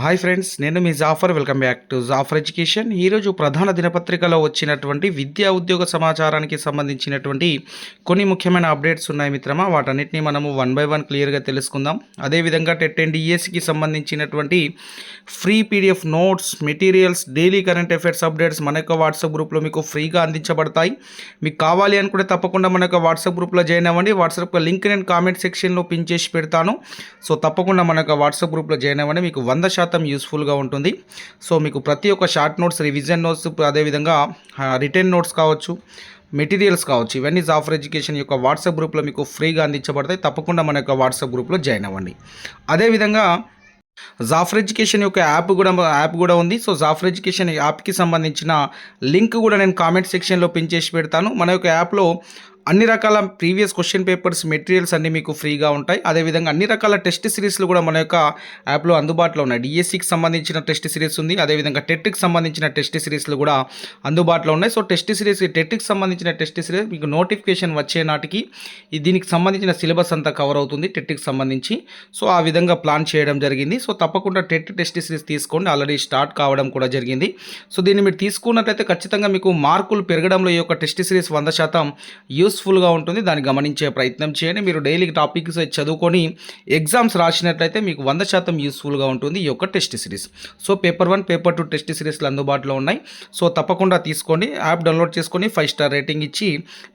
Hi friends నేను మీ Jafar welcome back to Jafar education ఈరోజు ప్రధాన దినపత్రికలో వచ్చినటువంటి విద్యా ఉద్యోగ సమాచారానికి సంబంధించినటువంటి కొన్ని ముఖ్యమైన అప్డేట్స్ ఉన్నాయి మిత్రమా. వాటన్నిటిని మనము వన్ బై వన్ క్లియర్గా తెలుసుకుందాం. అదేవిధంగా టెట్ అండ్ డిఎస్సికి సంబంధించినటువంటి free PDF notes materials daily current affairs updates మన యొక్క వాట్సాప్ గ్రూప్లో మీకు ఫ్రీగా అందించబడతాయి. మీకు కావాలి అనుకుంటే తప్పకుండా మన యొక్క వాట్సాప్ గ్రూప్లో జాయిన్ అవ్వండి. వాట్సాప్ లింక్ నేను కామెంట్ సెక్షన్లో పిన్ చేసి పెడతాను. సో తప్పకుండా మన యొక్క వాట్సాప్ గ్రూప్లో జాయిన్ అవ్వండి. మీకు వంద శాతం యూస్ఫుల్గా ఉంటుంది. సో మీకు ప్రతి ఒక్క షార్ట్ నోట్స్ రివిజన్ నోట్స్ అదేవిధంగా రిటర్న్ నోట్స్ కావచ్చు మెటీరియల్స్ కావచ్చు ఇవన్నీ జాఫర్ ఎడ్యుకేషన్ యొక్క వాట్సాప్ గ్రూప్లో మీకు ఫ్రీగా అందించబడతాయి. తప్పకుండా మన యొక్క వాట్సాప్ గ్రూప్లో జాయిన్ అవ్వండి. అదేవిధంగా జాఫర్ ఎడ్యుకేషన్ యొక్క యాప్ కూడా యాప్ కూడా ఉంది. సో జాఫర్ ఎడ్యుకేషన్ యాప్కి సంబంధించిన లింక్ కూడా నేను కామెంట్ సెక్షన్లో పిన్ చేసి పెడతాను. మన యొక్క యాప్లో అన్ని రకాల ప్రీవియస్ క్వశ్చన్ పేపర్స్ మెటీరియల్స్ అన్నీ మీకు ఫ్రీగా ఉంటాయి. అదేవిధంగా అన్ని రకాల టెస్ట్ సిరీస్లు కూడా మన యొక్క యాప్లో అందుబాటులో ఉన్నాయి. డిఎస్సికి సంబంధించిన టెస్ట్ సిరీస్ ఉంది. అదేవిధంగా టెట్కి సంబంధించిన టెస్ట్ సిరీస్లు కూడా అందుబాటులో ఉన్నాయి. సో టెస్ట్ సిరీస్ టెట్కి సంబంధించిన టెస్ట్ సిరీస్ మీకు నోటిఫికేషన్ వచ్చే నాటికి దీనికి సంబంధించిన సిలబస్ అంతా కవర్ అవుతుంది టెట్కి సంబంధించి. సో ఆ విధంగా ప్లాన్ చేయడం జరిగింది. సో తప్పకుండా టెట్ టెస్ట్ సిరీస్ తీసుకోండి. ఆల్రెడీ స్టార్ట్ కావడం కూడా జరిగింది. సో దీన్ని మీరు తీసుకున్నట్లయితే ఖచ్చితంగా మీకు మార్కులు పెరగడంలో ఈ యొక్క టెస్ట్ సిరీస్ వంద శాతం యూస్ఫుల్గా ఉంటుంది. దాన్ని గమనించే ప్రయత్నం చేయండి. మీరు డైలీ టాపిక్స్ చదువుకొని ఎగ్జామ్స్ రాసినట్లయితే మీకు వంద శాతం యూస్ఫుల్గా ఉంటుంది ఈ యొక్క test series. So paper one paper two test సిరీస్లు అందుబాటులో ఉన్నాయి. సో తప్పకుండా తీసుకోండి. యాప్ డౌన్లోడ్ చేసుకొని ఫైవ్ స్టార్ రేటింగ్ ఇచ్చి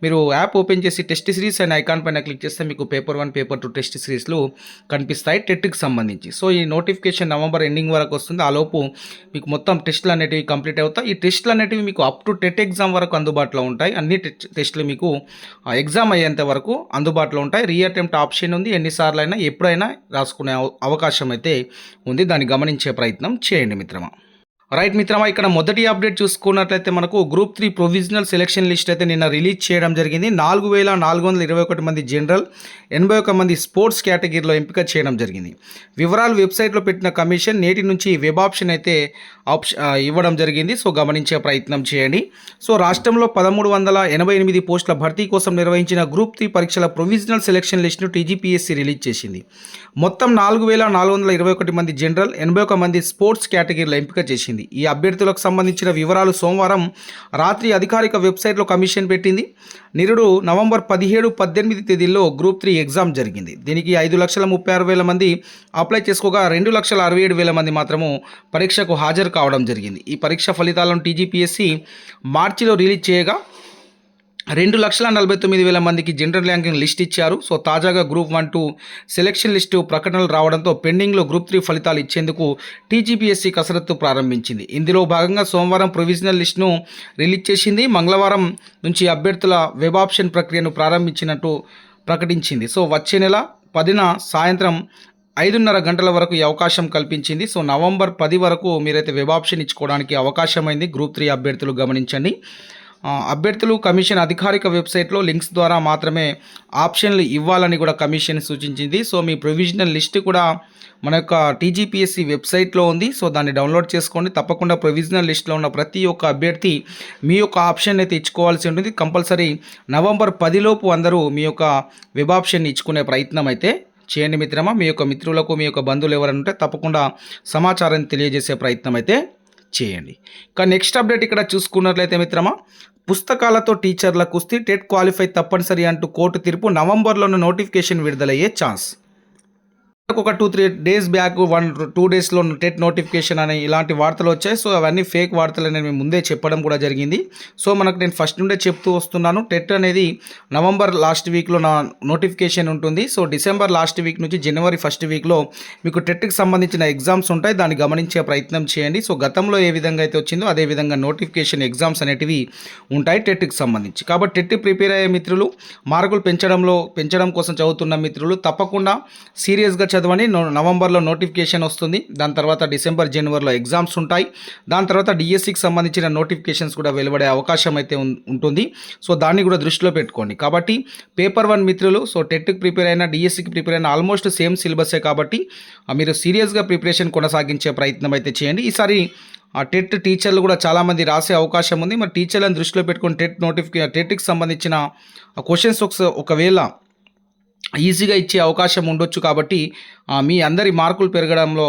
మీరు యాప్ ఓపెన్ చేసి టెస్ట్ సిరీస్ అండ్ ఐకాన్ పైన క్లిక్ చేస్తే మీకు paper one paper two test సిరీస్లు కనిపిస్తాయి టెట్కి సంబంధించి. సో ఈ నోటిఫికేషన్ నవంబర్ ఎండింగ్ వరకు వస్తుంది. ఆ లోపు మీకు మొత్తం టెస్టులు అనేటివి కంప్లీట్ అవుతాయి. ఈ టెస్టులు అనేటివి మీకు అప్ టు టెట్ ఎగ్జామ్ వరకు అందుబాటులో ఉంటాయి. అన్ని టెస్ట్ టెస్టులు మీకు ఎగ్జామ్ అయ్యేంత వరకు అందుబాటులో ఉంటాయి. రీ అటెంప్ట్ ఆప్షన్ ఉంది. ఎన్నిసార్లు అయినా ఎప్పుడైనా రాసుకునే అవ- అవకాశం అయితే ఉంది. దాన్ని గమనించే ప్రయత్నం చేయండి మిత్రమా. రైట్ మిత్రమా ఇక్కడ మొదటి అప్డేట్ చూసుకున్నట్లయితే మనకు group three provisional selection list అయితే నిన్న రిలీజ్ చేయడం జరిగింది. నాలుగు వేల నాలుగు వందల ఇరవై ఒకటి మంది జనరల్ ఎనభై ఒక మంది స్పోర్ట్స్ కేటగిరీలో ఎంపిక చేయడం జరిగింది. వివరాలు వెబ్సైట్లో పెట్టిన కమిషన్ నేటి నుంచి వెబ్ ఆప్షన్ అయితే ఆప్షన్ ఇవ్వడం జరిగింది. సో గమనించే ప్రయత్నం చేయండి. సో రాష్ట్రంలో పదమూడు వందల ఎనభై ఎనిమిది పోస్టుల భర్తీ కోసం నిర్వహించిన గ్రూప్ త్రీ పరీక్షల ప్రొవిజనల్ సెలెక్షన్ లిస్టును టీజీపీఎస్సీ రిలీజ్ చేసింది. మొత్తం నాలుగు వేల నాలుగు వందల ఇరవై ఒకటి మంది జనరల్ ఎనభై ఒక మంది స్పోర్ట్స్ కేటగిరీలో ఎంపిక చేసింది. ఈ అభ్యర్థులకు సంబంధించిన వివరాలు సోమవారం రాత్రి అధికారిక వెబ్సైట్లో కమిషన్ పెట్టింది. నిరుడు నవంబర్ పదిహేడు పద్దెనిమిది తేదీల్లో గ్రూప్ త్రీ ఎగ్జామ్ జరిగింది. దీనికి ఐదు లక్షల ముప్పై ఆరు వేల మంది అప్లై చేసుకోగా రెండు లక్షల అరవై ఏడు వేల మంది మాత్రము పరీక్షకు హాజరు కావడం జరిగింది. ఈ పరీక్ష ఫలితాలను టీజీపీఎస్సీ మార్చిలో రిలీజ్ చేయగా రెండు లక్షల నలభై తొమ్మిది వేల మందికి జనరల్ ర్యాంకింగ్ లిస్ట్ ఇచ్చారు. సో తాజాగా group one two selection list ప్రకటనలు రావడంతో పెండింగ్లో గ్రూప్ త్రీ ఫలితాలు ఇచ్చేందుకు టీజీపీఎస్సీ కసరత్తు ప్రారంభించింది. ఇందులో భాగంగా సోమవారం ప్రొవిజనల్ లిస్టును రిలీజ్ చేసింది. మంగళవారం నుంచి అభ్యర్థుల వెబ్ ఆప్షన్ ప్రక్రియను ప్రారంభించినట్టు ప్రకటించింది. సో వచ్చే నెల పదిన సాయంత్రం ఐదున్నర గంటల వరకు ఈ అవకాశం కల్పించింది. సో నవంబర్ పది వరకు మీరైతే వెబ్ ఆప్షన్ ఇచ్చుకోవడానికి అవకాశం అయింది గ్రూప్ త్రీ అభ్యర్థులు గమనించండి. అభ్యర్థులు కమిషన్ అధికారిక వెబ్సైట్లో లింక్స్ ద్వారా మాత్రమే ఆప్షన్లు ఇవ్వాలని కూడా కమిషన్ సూచించింది. సో మీ ప్రొవిజనల్ లిస్ట్ కూడా మన యొక్క టీజీపీఎస్సీ వెబ్సైట్లో ఉంది. సో దాన్ని డౌన్లోడ్ చేసుకోండి. తప్పకుండా ప్రొవిజనల్ లిస్ట్లో ఉన్న ప్రతి ఒక్క అభ్యర్థి మీ యొక్క ఆప్షన్ అయితే ఇచ్చుకోవాల్సి ఉంటుంది. కంపల్సరీ నవంబర్ పదిలోపు అందరూ మీ యొక్క వెబ్ ఆప్షన్ ఇచ్చుకునే ప్రయత్నం అయితే చేయండి మిత్రమా. మీ యొక్క మిత్రులకు మీ యొక్క బంధువులు ఎవరైనా ఉంటే తప్పకుండా సమాచారాన్ని తెలియజేసే ప్రయత్నం అయితే చేయండి. ఇక నెక్స్ట్ అప్డేట్ ఇక్కడ చూసుకున్నట్లయితే మిత్రమా పుస్తకాలతో టీచర్ల కుస్తీ టెట్ క్వాలిఫై తప్పనిసరి అంటూ కోర్టు తీర్పు నవంబర్లోనే నోటిఫికేషన్ విడుదలయ్యే ఛాన్స్ ఒక two three days back one two డేస్లో టెట్ నోటిఫికేషన్ అని ఇలాంటి వార్తలు వచ్చాయి. సో అవన్నీ ఫేక్ వార్తలు అనేవి ముందే చెప్పడం కూడా జరిగింది. సో మనకు నేను ఫస్ట్ నుండే చెప్తూ వస్తున్నాను. టెట్ అనేది నవంబర్ లాస్ట్ వీక్లో నా నోటిఫికేషన్ ఉంటుంది. సో డిసెంబర్ లాస్ట్ వీక్ నుంచి జనవరి ఫస్ట్ వీక్లో మీకు టెట్కి సంబంధించిన ఎగ్జామ్స్ ఉంటాయి. దాన్ని గమనించే ప్రయత్నం చేయండి. సో గతంలో ఏ విధంగా అయితే వచ్చిందో అదే విధంగా నోటిఫికేషన్ ఎగ్జామ్స్ అనేటివి ఉంటాయి టెట్కి సంబంధించి. కాబట్టి టెట్ ప్రిపేర్ అయ్యే మిత్రులు మార్కులు పెంచడంలో పెంచడం కోసం చదువుతున్న మిత్రులు తప్పకుండా సీరియస్గా చదవండి. నవంబర్లో నోటిఫికేషన్ వస్తుంది. దాని తర్వాత డిసెంబర్ జనవరిలో ఎగ్జామ్స్ ఉంటాయి. దాని తర్వాత డిఎస్సికి సంబంధించిన నోటిఫికేషన్స్ కూడా వెలువడే అవకాశం అయితే ఉంటుంది. సో దాన్ని కూడా దృష్టిలో పెట్టుకోండి. కాబట్టి పేపర్ వన్ మిత్రులు సో టెట్కి ప్రిపేర్ అయినా డిఎస్సికి ప్రిపేర్ అయినా ఆల్మోస్ట్ సేమ్ సిలబసే కాబట్టి మీరు సీరియస్గా ప్రిపరేషన్ కొనసాగించే ప్రయత్నం అయితే చేయండి. ఈసారి ఆ టెట్ టీచర్లు కూడా చాలామంది రాసే అవకాశం ఉంది. మరి టీచర్లను దృష్టిలో పెట్టుకొని టెట్ నోటిఫికే టెట్కి సంబంధించిన క్వశ్చన్స్ ఒకవేళ ఈజీగా ఇచ్చే అవకాశం ఉండొచ్చు కాబట్టి మీ అందరి మార్కులు పెరగడంలో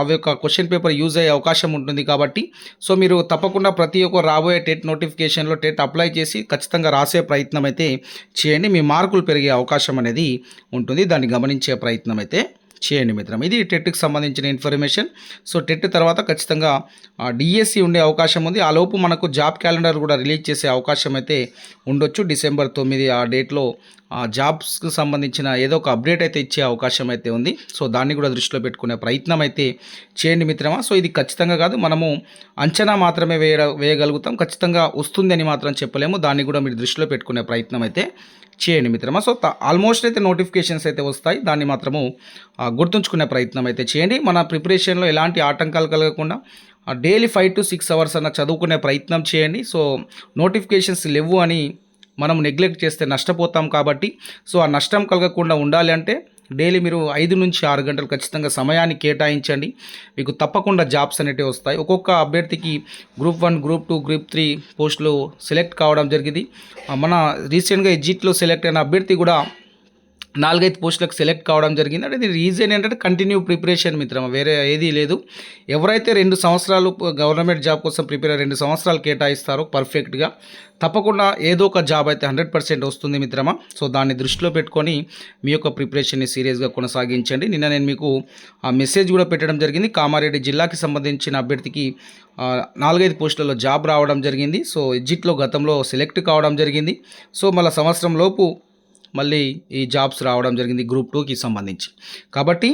అవి యొక్క క్వశ్చన్ పేపర్ యూజ్ అయ్యే అవకాశం ఉంటుంది కాబట్టి సో మీరు తప్పకుండా ప్రతి ఒక్క రాబోయే టెట్ నోటిఫికేషన్లో టెట్ అప్లై చేసి ఖచ్చితంగా రాసే ప్రయత్నం అయితే చేయండి. మీ మార్కులు పెరిగే అవకాశం అనేది ఉంటుంది. దాన్ని గమనించే ప్రయత్నం అయితే చేయండి మిత్రం. ఇది టెట్కి సంబంధించిన ఇన్ఫర్మేషన్. సో టెట్ తర్వాత ఖచ్చితంగా డిఎస్సి ఉండే అవకాశం ఉంది. ఆ లోపు మనకు జాబ్ క్యాలెండర్ కూడా రిలీజ్ చేసే అవకాశం అయితే ఉండొచ్చు. డిసెంబర్ తొమ్మిది ఆ డేట్లో జాబ్స్కి సంబంధించిన ఏదో ఒక అప్డేట్ అయితే ఇచ్చే అవకాశం అయితే ఉంది. సో దాన్ని కూడా దృష్టిలో పెట్టుకునే ప్రయత్నం అయితే చేయండి మిత్రమా. సో ఇది ఖచ్చితంగా కాదు. మనము అంచనా మాత్రమే వేయ వేయగలుగుతాం. ఖచ్చితంగా వస్తుంది అని మాత్రం చెప్పలేము. దాన్ని కూడా మీరు దృష్టిలో పెట్టుకునే ప్రయత్నం అయితే చేయండి మిత్రమా. సో ఆల్మోస్ట్ అయితే నోటిఫికేషన్స్ అయితే వస్తాయి. దాన్ని మాత్రము గుర్తుంచుకునే ప్రయత్నం అయితే చేయండి. మన ప్రిపరేషన్లో ఎలాంటి ఆటంకాలు కలగకుండా daily five to six hours అన్న చదువుకునే ప్రయత్నం చేయండి. సో నోటిఫికేషన్స్ లేవు అని మనం నెగ్లెక్ట్ చేస్తే నష్టపోతాం కాబట్టి సో ఆ నష్టం కలగకుండా ఉండాలి అంటే డైలీ మీరు ఐదు నుంచి ఆరు గంటలు ఖచ్చితంగా సమయాన్ని కేటాయించండి. మీకు తప్పకుండా జాబ్స్ అనేటివి వస్తాయి. ఒక్కొక్క అభ్యర్థికి group one group two group three పోస్టులు సెలెక్ట్ కావడం జరిగింది. మన రీసెంట్గా ఎగ్జిట్లో సెలెక్ట్ అయిన అభ్యర్థి కూడా నాలుగైదు పోస్టులకు సెలెక్ట్ కావడం జరిగింది. అంటే ఇది రీజన్ ఏంటంటే కంటిన్యూ ప్రిపరేషన్ మిత్రమా వేరే ఏదీ లేదు. ఎవరైతే రెండు సంవత్సరాలు గవర్నమెంట్ జాబ్ కోసం ప్రిపేర్ రెండు సంవత్సరాలు కేటాయిస్తారో పర్ఫెక్ట్గా తప్పకుండా ఏదో ఒక జాబ్ అయితే హండ్రెడ్ పర్సెంట్ వస్తుంది మిత్రమా. సో దాన్ని దృష్టిలో పెట్టుకొని మీ యొక్క ప్రిపరేషన్ని సీరియస్గా కొనసాగించండి. నిన్న నేను మీకు ఆ మెసేజ్ కూడా పెట్టడం జరిగింది. కామారెడ్డి జిల్లాకి సంబంధించిన అభ్యర్థికి నాలుగైదు పోస్టులలో జాబ్ రావడం జరిగింది. సో ఎగ్జిట్లో గతంలో సెలెక్ట్ కావడం జరిగింది. సో మళ్ళీ సంవత్సరం లోపు మళ్ళీ ఈ జాబ్స్ రావడం జరిగింది గ్రూప్ టూకి సంబంధించి. కాబట్టి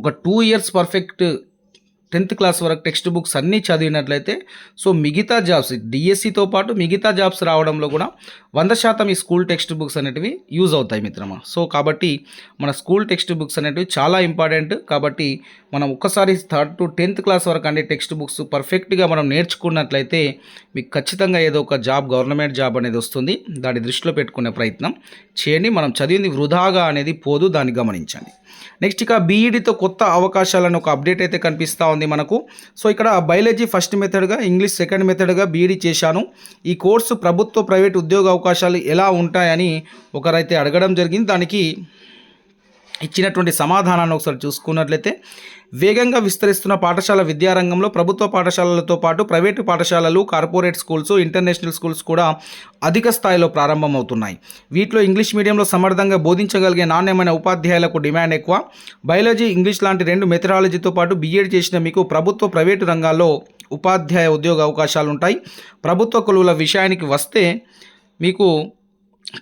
ఒక two years perfect tenth class వరకు టెక్స్ట్ బుక్స్ అన్నీ చదివినట్లయితే సో మిగతా జాబ్స్ డిఎస్సితో పాటు మిగతా జాబ్స్ రావడంలో కూడా వంద శాతం ఈ స్కూల్ టెక్స్ట్ బుక్స్ అనేటివి యూజ్ అవుతాయి మిత్రమా. సో కాబట్టి మన స్కూల్ టెక్స్ట్ బుక్స్ అనేటివి చాలా ఇంపార్టెంట్. కాబట్టి మనం ఒక్కసారి థర్డ్ టు టెన్త్ క్లాస్ వరకు అనే టెక్స్ట్ బుక్స్ పర్ఫెక్ట్గా మనం నేర్చుకున్నట్లయితే మీకు ఖచ్చితంగా ఏదో ఒక జాబ్ గవర్నమెంట్ జాబ్ అనేది వస్తుంది. దాన్ని దృష్టిలో పెట్టుకునే ప్రయత్నం చేయండి. మనం చదివింది వృధాగా అనేది పోదు. దాన్ని గమనించండి. నెక్స్ట్ ఇక బీఈడితో కొత్త అవకాశాలను ఒక అప్డేట్ అయితే కనిపిస్తూ ఉంది మనకు. సో ఇక్కడ బయాలజీ ఫస్ట్ మెథడ్గా ఇంగ్లీష్ సెకండ్ మెథడ్గా బీఈడి చేశాను. ఈ కోర్సు ప్రభుత్వ ప్రైవేట్ ఉద్యోగ అవకాశాలు ఎలా ఉంటాయని ఒకరైతే అడగడం జరిగింది. దానికి ఇచ్చినటువంటి సమాధానాన్ని ఒకసారి చూసుకున్నట్లయితే వేగంగా విస్తరిస్తున్న పాఠశాల విద్యారంగంలో ప్రభుత్వ పాఠశాలలతో పాటు ప్రైవేటు పాఠశాలలు కార్పొరేట్ స్కూల్స్ ఇంటర్నేషనల్ స్కూల్స్ కూడా అధిక స్థాయిలో ప్రారంభమవుతున్నాయి. వీటిలో ఇంగ్లీష్ మీడియంలో సమర్థంగా బోధించగలిగే నాణ్యమైన ఉపాధ్యాయులకు డిమాండ్ ఎక్కువ. బయాలజీ ఇంగ్లీష్ లాంటి రెండు మెథడాలజీతో పాటు బీఎడ్ చేసిన మీకు ప్రభుత్వ ప్రైవేటు రంగాల్లో ఉపాధ్యాయ ఉద్యోగ అవకాశాలు ఉంటాయి ప్రభుత్వ కొలువుల విషయానికి వస్తే మీకు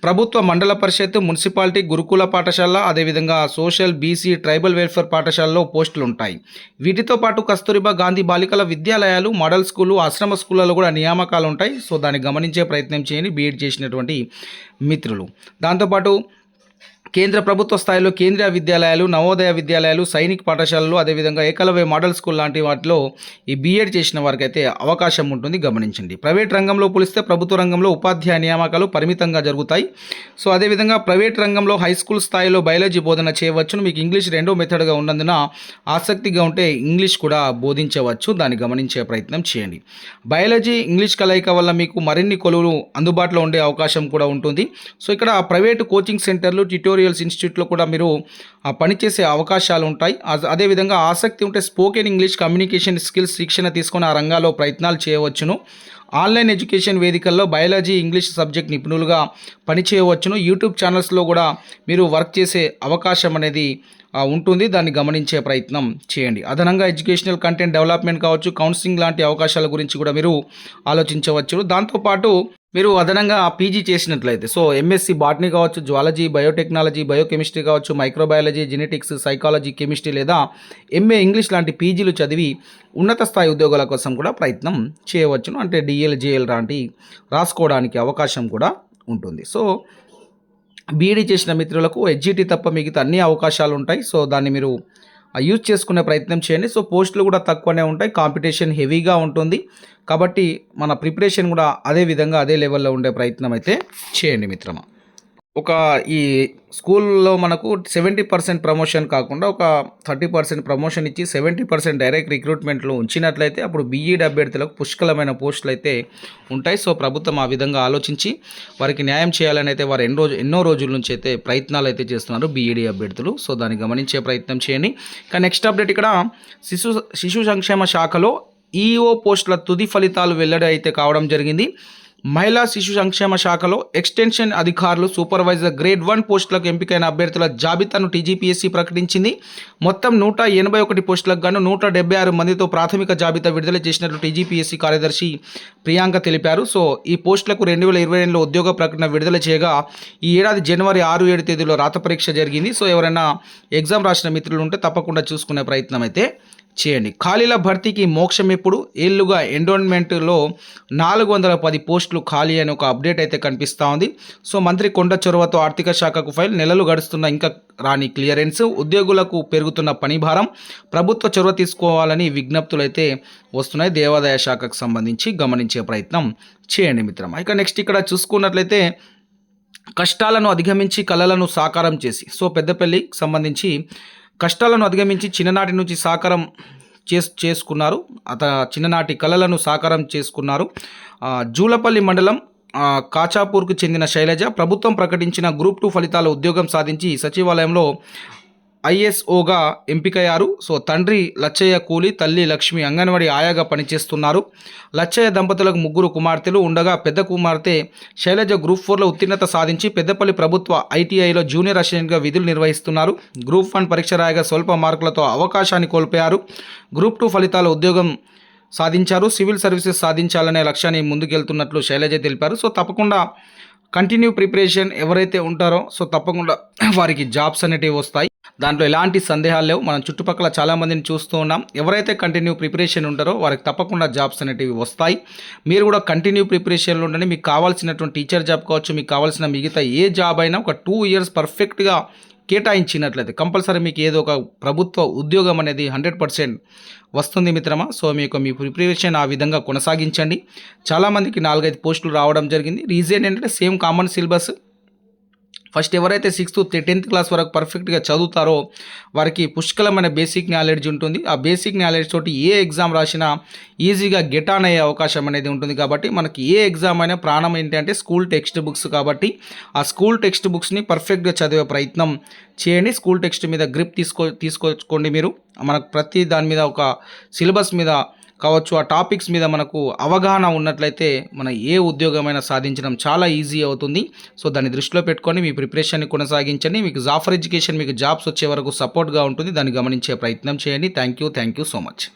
ప్రభుత్వ మండల పరిషత్ మున్సిపాలిటీ గురుకుల పాఠశాల అదేవిధంగా సోషల్ బీసీ ట్రైబల్ వెల్ఫేర్ పాఠశాలలో పోస్టులు ఉంటాయి వీటితో పాటు కస్తూరిబా గాంధీ బాలికల విద్యాలయాలు మోడల్ స్కూలు ఆశ్రమ స్కూళ్ళలో కూడా నియామకాలు ఉంటాయి సో దాన్ని గమనించే ప్రయత్నం చేయని బీఎడ్ చేసినటువంటి మిత్రులు. దాంతోపాటు కేంద్ర ప్రభుత్వ స్థాయిలో కేంద్రీయ విద్యాలయాలు నవోదయ విద్యాలయాలు సైనిక పాఠశాలలు అదేవిధంగా ఏకలవ్య మోడల్ స్కూల్ లాంటి వాటిలో ఈ బీఎడ్ చేసిన వారికి అయితే అవకాశం ఉంటుంది గమనించండి. ప్రైవేట్ రంగంలో పోలిస్తే ప్రభుత్వ రంగంలో ఉపాధ్యాయ నియామకాలు పరిమితంగా జరుగుతాయి. సో అదేవిధంగా ప్రైవేట్ రంగంలో హై స్కూల్ స్థాయిలో బయాలజీ బోధన చేయవచ్చును. మీకు ఇంగ్లీష్ రెండో మెథడ్గా ఉన్నందున ఆసక్తిగా ఉంటే ఇంగ్లీష్ కూడా బోధించవచ్చు. దాన్ని గమనించే ప్రయత్నం చేయండి. బయాలజీ ఇంగ్లీష్ కలయిక వల్ల మీకు మరిన్ని కొలువులు అందుబాటులో ఉండే అవకాశం కూడా ఉంటుంది. సో ఇక్కడ ప్రైవేటు కోచింగ్ సెంటర్లు ట్యూటోరియల్స్ ఇన్స్టిట్యూట్లో కూడా మీరు పనిచేసే అవకాశాలు ఉంటాయి. అదేవిధంగా ఆసక్తి ఉంటే స్పోకెన్ ఇంగ్లీష్ కమ్యూనికేషన్ స్కిల్స్ శిక్షణ తీసుకొని ఆ రంగాల్లో ప్రయత్నాలు చేయవచ్చును. ఆన్లైన్ ఎడ్యుకేషన్ వేదికల్లో బయాలజీ ఇంగ్లీష్ సబ్జెక్ట్ నిపుణులుగా పనిచేయవచ్చును. యూట్యూబ్ ఛానల్స్లో కూడా మీరు వర్క్ చేసే అవకాశం అనేది ఉంటుంది. దాన్ని గమనించే ప్రయత్నం చేయండి. అదనంగా ఎడ్యుకేషనల్ కంటెంట్ డెవలప్మెంట్ కావచ్చు కౌన్సిలింగ్ లాంటి అవకాశాల గురించి కూడా మీరు ఆలోచించవచ్చు దాంతోపాటు మీరు అదనంగా పీజీ చేసినట్లయితే. సో ఎంఎస్సి బాటనీ కావచ్చు జువాలజీ బయోటెక్నాలజీ బయోకెమిస్ట్రీ కావచ్చు మైక్రోబయాలజీ జెనెటిక్స్ సైకాలజీ కెమిస్ట్రీ లేదా ఎంఏ ఇంగ్లీష్ లాంటి పీజీలు చదివి ఉన్నత స్థాయి ఉద్యోగాల కోసం కూడా ప్రయత్నం చేయవచ్చును. అంటే డిఎల్ జేఎల్ లాంటి రాసుకోవడానికి అవకాశం కూడా ఉంటుంది. సో బీఈడీ చేసిన మిత్రులకు హెచ్జిటి తప్ప మిగతా అన్ని అవకాశాలు ఉంటాయి. సో దాన్ని మీరు యూజ్ చేసుకునే ప్రయత్నం చేయండి. సో పోస్టులు కూడా తక్కువనే ఉంటాయి. కాంపిటీషన్ హెవీగా ఉంటుంది. కాబట్టి మన ప్రిపరేషన్ కూడా అదే విధంగా అదే లెవెల్లో ఉండే ప్రయత్నం అయితే చేయండి మిత్రమా. ఒక ఈ స్కూల్లో మనకు సెవెంటీ పర్సెంట్ ప్రమోషన్ కాకుండా ఒక థర్టీ పర్సెంట్ ప్రమోషన్ ఇచ్చి సెవెంటీ పర్సెంట్ డైరెక్ట్ రిక్రూట్మెంట్లో ఉంచినట్లయితే అప్పుడు బీఈడి అభ్యర్థులకు పుష్కలమైన పోస్టులు అయితే ఉంటాయి. సో ప్రభుత్వం ఆ విధంగా ఆలోచించి వారికి న్యాయం చేయాలని అయితే వారు ఎన్నో రోజు ఎన్నో రోజుల నుంచి అయితే ప్రయత్నాలు అయితే చేస్తున్నారు బీఈడి అభ్యర్థులు. సో దాన్ని గమనించే ప్రయత్నం చేయండి. కానీ నెక్స్ట్ అప్డేట్ ఇక్కడ శిశు శిశు సంక్షేమ శాఖలో ఈఓ పోస్టుల తుది ఫలితాలు వెల్లడి అయితే కావడం జరిగింది. మహిళా శిశు సంక్షేమ శాఖలో ఎక్స్టెన్షన్ అధికారులు సూపర్వైజర్ గ్రేడ్ వన్ పోస్టులకు ఎంపికైన అభ్యర్థుల జాబితాను టీజీపీఎస్సీ ప్రకటించింది. మొత్తం నూట ఎనభై ఒకటి పోస్టులకు గాను నూట డెబ్బై ఆరు మందితో ప్రాథమిక జాబితా విడుదల చేసినట్లు టీజీపీఎస్సీ కార్యదర్శి ప్రియాంక తెలిపారు. సో ఈ పోస్టులకు రెండు వేల ఇరవై రెండులో ఉద్యోగ ప్రకటన విడుదల చేయగా ఈ ఏడాది జనవరి ఆరు ఏడు తేదీలో రాత పరీక్ష జరిగింది. సో ఎవరైనా ఎగ్జామ్ రాసిన మిత్రులు ఉంటే తప్పకుండా చూసుకునే ప్రయత్నం అయితే చేయండి. ఖాళీల భర్తీకి మోక్షం ఎప్పుడు? ఏళ్ళుగా ఎండోన్మెంట్లో నాలుగు వందల పది పోస్టులు ఖాళీ అని ఒక అప్డేట్ అయితే కనిపిస్తూ ఉంది. సో మంత్రి కొండ చొరవతో ఆర్థిక శాఖకు ఫైల్ నెలలు గడుస్తున్న ఇంకా రాని క్లియరెన్స్ ఉద్యోగులకు పెరుగుతున్న పని భారం ప్రభుత్వ చొరవ తీసుకోవాలని విజ్ఞప్తులు అయితే వస్తున్నాయి దేవాదాయ శాఖకు సంబంధించి గమనించే ప్రయత్నం చేయండి మిత్రం ఇక నెక్స్ట్ ఇక్కడ చూసుకున్నట్లయితే కష్టాలను అధిగమించి కళలను సాకారం చేసి సో పెద్దపల్లికి సంబంధించి కష్టాలను అధిగమించి చిన్ననాటి నుంచి సాకారం చే చేసుకున్నారు. అత చిన్ననాటి కళలను సాకారం చేసుకున్నారు. జూలపల్లి మండలం కాచాపూర్కు చెందిన శైలజ ప్రభుత్వం ప్రకటించిన గ్రూప్ టూ ఫలితాల ఉద్యోగం సాధించి సచివాలయంలో ఐఎస్ఓగా ఎంపికయ్యారు. సో తండ్రి లచ్చయ్య కూలి తల్లి లక్ష్మి అంగన్వాడీ ఆయాగా పనిచేస్తున్నారు. లచ్చయ్య దంపతులకు ముగ్గురు కుమార్తెలు ఉండగా పెద్ద కుమార్తె శైలజ గ్రూప్ ఫోర్లో ఉత్తీర్ణత సాధించి పెద్దపల్లి ప్రభుత్వ ఐటీఐలో జూనియర్ అసిస్టెంట్గా విధులు నిర్వహిస్తున్నారు. గ్రూప్ వన్ పరీక్ష రాయగా స్వల్ప మార్కులతో అవకాశాన్ని కోల్పోయారు. గ్రూప్ టూ ఫలితాల ఉద్యోగం సాధించారు. సివిల్ సర్వీసెస్ సాధించాలనే లక్ష్యాన్ని ముందుకెళ్తున్నట్లు శైలజ తెలిపారు. సో తప్పకుండా కంటిన్యూ ప్రిపరేషన్ ఎవరైతే ఉంటారో సో తప్పకుండా వారికి జాబ్స్ అనేటివి వస్తాయి. దాంట్లో ఎలాంటి సందేహాలు లేవు. మనం చుట్టుపక్కల చాలా మందిని చూస్తూ ఉన్నాం. ఎవరైతే కంటిన్యూ ప్రిపరేషన్ ఉంటారో వారికి తప్పకుండా జాబ్స్ అనేటివి వస్తాయి. మీరు కూడా కంటిన్యూ ప్రిపరేషన్లో ఉండండి. మీకు కావాల్సినటువంటి టీచర్ జాబ్ కావచ్చు మీకు కావాల్సిన మిగతా ఏ జాబ్ అయినా ఒక టూ ఇయర్స్ పర్ఫెక్ట్గా కేటాయించినట్లయితే కంపల్సరీ మీకు ఏదో ఒక ప్రభుత్వ ఉద్యోగం అనేది హండ్రెడ్ పర్సెంట్ వస్తుంది మిత్రమా. సో మీకు మీ ప్రిపరేషన్ ఆ విధంగా కొనసాగించండి. చాలామందికి నాలుగైదు పోస్టులు రావడం జరిగింది. రీజన్ ఏంటంటే సేమ్ కామన్ సిలబస్ ఫస్ట్ ఎవరైతే సిక్స్త్ టెన్త్ క్లాస్ వరకు పర్ఫెక్ట్గా చదువుతారో వారికి పుష్కలమైన బేసిక్ నాలెడ్జ్ ఉంటుంది. ఆ బేసిక్ నాలెడ్జ్ తోటి ఏ ఎగ్జామ్ రాసినా ఈజీగా గెట్ ఆన్ అయ్యే అవకాశం అనేది ఉంటుంది కాబట్టి మనకి ఏ ఎగ్జామ్ అయినా ప్రాణం ఏంటంటే స్కూల్ టెక్స్ట్ బుక్స్ కాబట్టి ఆ స్కూల్ టెక్స్ట్ బుక్స్ని పర్ఫెక్ట్గా చదివే ప్రయత్నం చేయండి. స్కూల్ టెక్స్ట్ మీద గ్రిప్ తీసుకో తీసుకోండి మీరు. మనకు ప్రతి దాని మీద ఒక సిలబస్ మీద కావచ్చు ఆ టాపిక్స్ మీద మనకు అవగాహన ఉన్నట్లయితే మన ఏ ఉద్యోగమైనా సాధించడం చాలా ఈజీ అవుతుంది. సో దాన్ని దృష్టిలో పెట్టుకొని మీ ప్రిపరేషన్ని కొనసాగించండి. మీకు జాఫర్ ఎడ్యుకేషన్ మీకు జాబ్స్ వచ్చే వరకు సపోర్ట్గా ఉంటుంది. దాన్ని గమనించే ప్రయత్నం చేయండి. Thank you thank you so much.